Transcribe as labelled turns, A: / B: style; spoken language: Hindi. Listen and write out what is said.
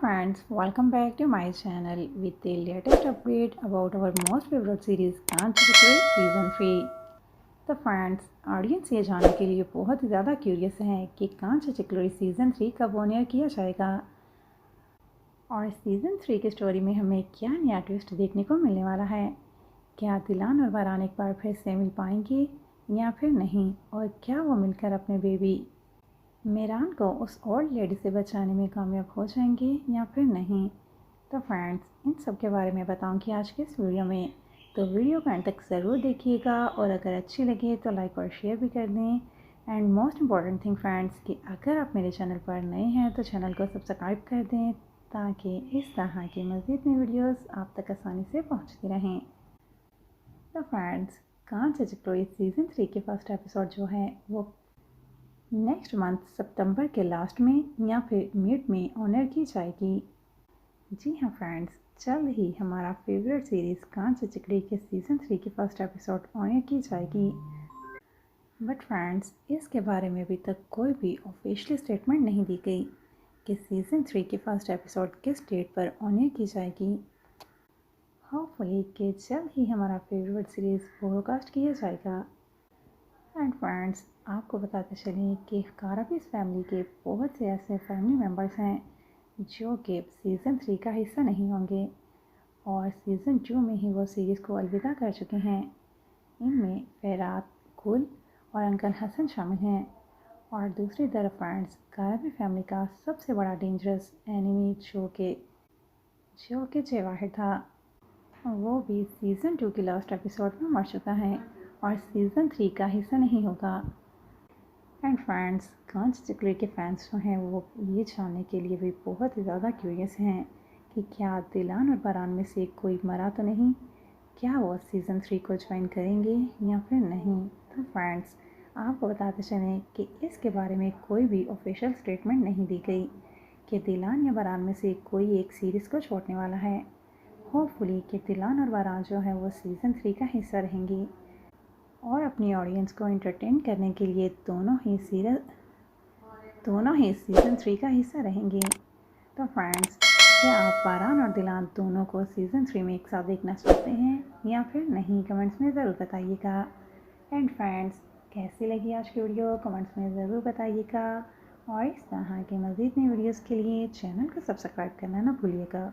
A: Friends, welcome back to my channel with the latest update about our most favorite series Kanchakuri season 3. तो फ्रेंड्स ऑडियंस ये जानने के लिए बहुत ही ज़्यादा क्यूरियस हैं कि कांच सीज़न थ्री कब ऑन एयर किया जाएगा और सीज़न थ्री की स्टोरी में हमें क्या नया ट्विस्ट देखने को मिलने वाला है? क्या दिलान और बारान एक बार फिर से मिल पाएँगे या फिर नहीं? और क्या वो मिलकर अपने बेबी मेरान को उस ओल्ड लेडी से बचाने में कामयाब हो जाएँगे या फिर नहीं? तो फ्रेंड्स इन सब के बारे में बताऊँगी आज के इस वीडियो में। तो वीडियो को एंड तक ज़रूर देखिएगा और अगर अच्छी लगे तो लाइक और शेयर भी कर दें। And most important thing friends कि अगर आप मेरे चैनल पर नए हैं तो चैनल को सब्सक्राइब कर दें। ताकि इस तरह की मज़ीद नई वीडियोस आप तक आसानी से पहुँचती रहें। तो friends Kaanch Chikroi season three के फ़र्स्ट एपिसोड जो है, वो नेक्स्ट मंथ सितंबर के लास्ट में या फिर मिड में ऑनर की जाएगी। जी हाँ फ्रेंड्स जल्द ही हमारा फेवरेट सीरीज़ कांच चिकड़ी के सीज़न थ्री की फ़र्स्ट एपिसोड ऑनर की जाएगी। बट फ्रेंड्स इसके बारे में अभी तक कोई भी ऑफिशियल स्टेटमेंट नहीं दी गई। कि सीज़न थ्री की फ़र्स्ट एपिसोड किस डेट पर ऑनर की जाएगी? होपफुली कि जल्द ही हमारा फेवरेट सीरीज़ ब्रॉडकास्ट किया जाएगा। एंड फ्रेंड्स आपको बताते चलें कि कारापीस फैमिली के बहुत से ऐसे फैमिली मेंबर्स हैं, जो कि सीज़न थ्री का हिस्सा नहीं होंगे। और सीज़न टू में ही वो सीरीज़ को अलविदा कर चुके हैं। इनमें फैरात गुल और अंकल हसन शामिल हैं। और दूसरी तरफ़ फ्रेंड्स कारापी फैमिली का सबसे बड़ा डेंजरस एनिमी जो कि जो कि जवाहिर था। वो भी सीज़न टू के लास्ट एपिसोड में मर चुका है और सीज़न थ्री का हिस्सा नहीं होगा। एंड फ्रेंड्स कांच चिकले के फैंस जो हैं, वो ये जानने के लिए भी बहुत ही ज़्यादा क्यूरियस हैं कि क्या दिलान और बरान में से कोई मरा तो नहीं? क्या वो सीज़न थ्री को ज्वाइन करेंगे या फिर नहीं? तो फ्रेंड्स आपको बताते चलें कि इसके बारे में कोई भी ऑफिशियल स्टेटमेंट नहीं दी गई कि दिलान या बरान में से कोई एक सीरीज़ को छोड़ने वाला है। होपफुली कि दिलान और बरान जो है वो सीज़न थ्री का हिस्सा रहेंगी। और अपनी ऑडियंस को एंटरटेन करने के लिए दोनों ही सीरियल दोनों ही सीज़न थ्री का हिस्सा रहेंगे। तो फ्रेंड्स क्या आप पारान और दिलान दोनों को सीज़न थ्री में एक साथ देखना चाहते हैं या फिर नहीं? कमेंट्स में ज़रूर बताइएगा। एंड फ्रेंड्स कैसी लगी आज की वीडियो, कमेंट्स में ज़रूर बताइएगा। और इस तरह के मज़ीद नई वीडियोज़ के लिए चैनल को सब्सक्राइब करना ना भूलिएगा।